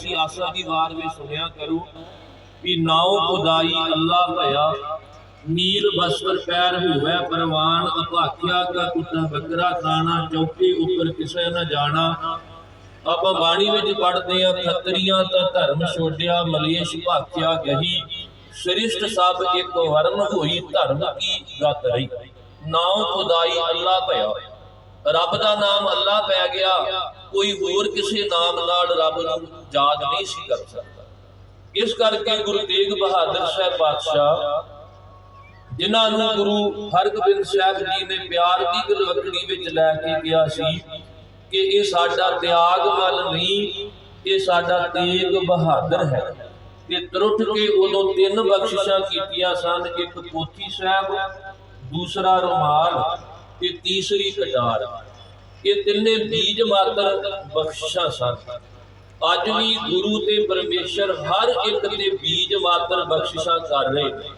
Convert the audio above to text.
ਸੀ ਆਸਾ ਦੀ ਵਾਰ ਵਿੱਚ ਸੁਣਿਆ ਕਰੋ ਵੀ ਨਾਉ ਖੁਦਾਈ ਅੱਲਾ ਭਇਆ, ਨੀਲ ਬਸਰ ਪੈਰ ਹੋਵੇ ਪਰਵਾਨ ਅਭਾਖਿਆ ਕਾ ਕੁੱਤਾ ਬੱਕਰਾ ਖਾਣਾ, ਚੌਕੇ ਉੱਪਰ ਕਿਸੇ ਨਾ ਜਾਣਾ। ਆਪਾਂ ਬਾਣੀ ਵਿੱਚ ਪੜਦੇ ਆ ਖੱਤਰੀਆਂ ਤਾਂ ਧਰਮ ਛੋੜਿਆ, ਮਲੇਸ਼ ਭਾਖਿਆ ਗਹੀ। ਸ੍ਰਿਸ਼ਟ ਸਭ ਇੱਕ ਵਰਨ ਹੋਈ, ਧਰਮ ਕੀ ਗਤ ਰਹੀ? ਨਾਉ ਖੁਦਾਈ ਅੱਲਾ ਭਇਆ। ਰੱਬ ਦਾ ਨਾਮ ਅੱਲਾ ਪੈ ਗਿਆ। ਕੋਈ ਹੋਰ ਕਿਸੇ ਨਾਮ ਨਾਲ ਰੱਬ ਨੂੰ ਯਾਦ ਨਹੀਂ ਸੀ ਕਰ ਸਕਦਾ। ਇਸ ਕਰਕੇ ਗੁਰੂ ਤੇਗ ਬਹਾਦਰ ਸਾਹਿਬ ਪਾਤਸ਼ਾਹ, ਜਿਨ੍ਹਾਂ ਨੂੰ ਗੁਰੂ ਹਰਗੋਬਿੰਦ ਸਾਹਿਬ ਜੀ ਨੇ ਪਿਆਰ ਦੀ ਗਲਵਕੜੀ ਵਿੱਚ ਲੈ ਕੇ ਗਿਆ ਸੀ ਕਿ ਇਹ ਸਾਡਾ ਤਿਆਗ ਵੱਲ ਨਹੀਂ, ਇਹ ਸਾਡਾ ਤੇਗ ਬਹਾਦਰ ਹੈ। ਤੇ ਤਰੁੱਟ ਕੇ ਉਦੋਂ ਤਿੰਨ ਬਖਸ਼ਿਸ਼ਾਂ ਕੀਤੀਆਂ ਸਨ, ਇੱਕ ਪੋਥੀ ਸਾਹਿਬ, ਦੂਸਰਾ ਰੁਮਾਲ। ਤੇ ਤੀਸਰੀ ਕਟਾਰ ਇਹ ਤਿੰਨੇ ਬੀਜ ਮਾਤਰ ਬਖਸ਼ਿਸ਼ਾਂ ਸਨ। ਅੱਜ ਵੀ ਗੁਰੂ ਤੇ ਪਰਮੇਸ਼ਰ ਹਰ ਇੱਕ ਦੇ ਬੀਜ ਮਾਤਰ ਬਖਸ਼ਿਸ਼ਾਂ ਕਰ ਰਹੇ ਨੇ।